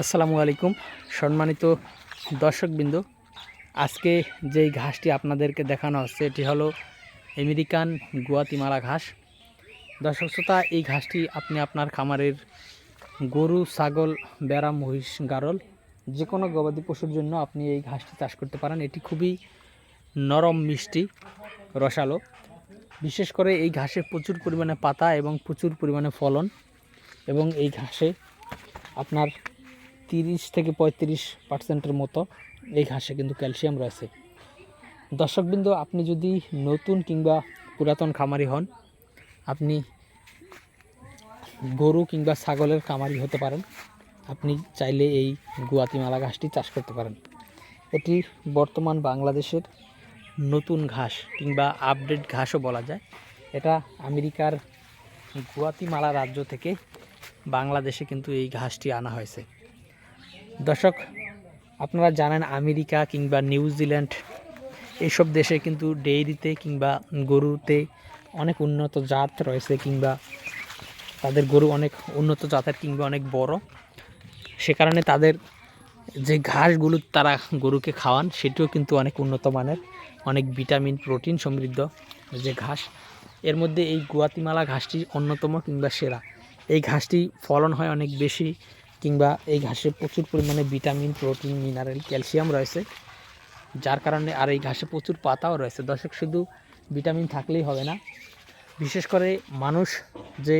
আসসালামু আলাইকুম। সম্মানিত দর্শকবৃন্দ, আজকে যেই ঘাসটি আপনাদেরকে দেখানো হচ্ছে, এটি হলো আমেরিকান গুয়াতিমালা ঘাস। দর্শক শ্রোতা, এই ঘাসটি আপনি আপনার খামারের গরু, ছাগল, বেড়া, মহিষ, গারল যে কোনো গবাদি পশুর জন্য আপনি এই ঘাসটি চাষ করতে পারেন। এটি খুবই নরম, মিষ্টি, রসালো। বিশেষ করে এই ঘাসে প্রচুর পরিমাণে পাতা এবং প্রচুর পরিমাণে ফলন এবং এই ঘাসে আপনার তিরিশ থেকে পঁয়ত্রিশ পার্সেন্টের মতো এই ঘাসে কিন্তু ক্যালসিয়াম রয়েছে। দর্শকবৃন্দ, আপনি যদি নতুন কিংবা পুরাতন খামারি হন, আপনি গরু কিংবা ছাগলের খামারি হতে পারেন। আপনি চাইলে এই গুয়াতিমালা ঘাসটি চাষ করতে পারেন। এটি বর্তমান বাংলাদেশের নতুন ঘাস কিংবা আপডেট ঘাসও বলা যায়। এটা আমেরিকার গুয়াতিমালা রাজ্য থেকে বাংলাদেশে কিন্তু এই ঘাসটি আনা হয়েছে। দর্শক, আপনারা জানেন আমেরিকা কিংবা নিউজিল্যান্ড এইসব দেশে কিন্তু ডেইরিতে কিংবা গরুতে অনেক উন্নত জাত রয়েছে কিংবা তাদের গরু অনেক উন্নত জাতের কিংবা অনেক বড়। সে কারণে তাদের যে ঘাসগুলো তারা গরুকে খাওয়ান, সেটিও কিন্তু অনেক উন্নত মানের, অনেক ভিটামিন, প্রোটিন সমৃদ্ধ যে ঘাস। এর মধ্যে এই গুয়াতিমালা ঘাসটি অন্যতম কিংবা সেরা। এই ঘাসটি ফলন হয় অনেক বেশি কিংবা এই ঘাসে প্রচুর পরিমাণে ভিটামিন, প্রোটিন, মিনারেল, ক্যালসিয়াম রয়েছে। যার কারণে আর এই ঘাসে প্রচুর পাতাও রয়েছে। দর্শক, শুধু ভিটামিন থাকলেই হবে না। বিশেষ করে মানুষ যে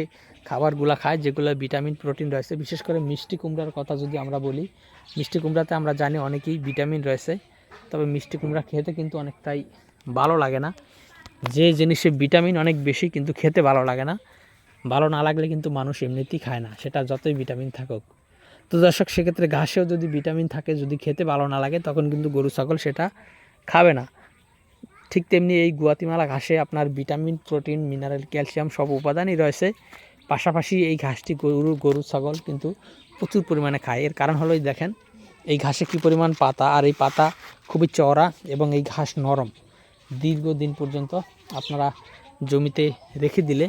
খাবারগুলো খায়, যেগুলো ভিটামিন, প্রোটিন রয়েছে, বিশেষ করে মিষ্টি কুমড়ার কথা যদি আমরা বলি, মিষ্টি কুমড়াতে আমরা জানি অনেকেই ভিটামিন রয়েছে, তবে মিষ্টি কুমড়া খেতে কিন্তু অনেকটাই ভালো লাগে না। যে জিনিসে ভিটামিন অনেক বেশি কিন্তু খেতে ভালো লাগে না। ভালো না লাগলে কিন্তু মানুষ এমনিতেই খায় না। সেটা যতই ভিটামিন থাকুক। তো দর্শক, সেক্ষেত্রে ঘাসেও যদি ভিটামিন থাকে, যদি খেতে ভালো না লাগে, তখন কিন্তু গরু ছাগল সেটা খাবে না। ঠিক তেমনি এই গুয়াতিমালা ঘাসে আপনার ভিটামিন, প্রোটিন, মিনারেল, ক্যালসিয়াম সব উপাদানই রয়েছে। পাশাপাশি এই ঘাসটি গরু গরু ছাগল কিন্তু প্রচুর পরিমাণে খায়। এর কারণ হলোই দেখেন, এই ঘাসে কী পরিমাণ পাতা, আর এই পাতা খুবই চওড়া এবং এই ঘাস নরম। দীর্ঘদিন পর্যন্ত আপনারা জমিতে রেখে দিলে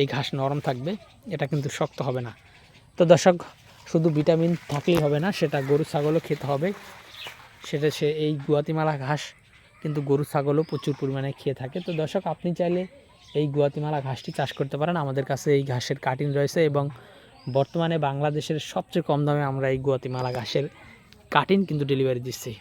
এই ঘাস নরম থাকবে, এটা কিন্তু শক্ত হবে না। তো দর্শক শুধু ভিটামিন থাকলেই হবে না, সেটা গরু ছাগলও খেতে হবে। সেটা সে এই গুয়াতিমালা ঘাস কিন্তু গরু ছাগলও প্রচুর পরিমাণে খেয়ে থাকে। তো দর্শক, আপনি চাইলে এই গুয়াতিমালা ঘাসটি চাষ করতে পারেন। আমাদের কাছে এই ঘাসের কাটিং রয়েছে এবং বর্তমানে বাংলাদেশের সবচেয়ে কম দামে আমরা এই গুয়াতিমালা ঘাসের কাটিন কিন্তু ডেলিভারি দিচ্ছি।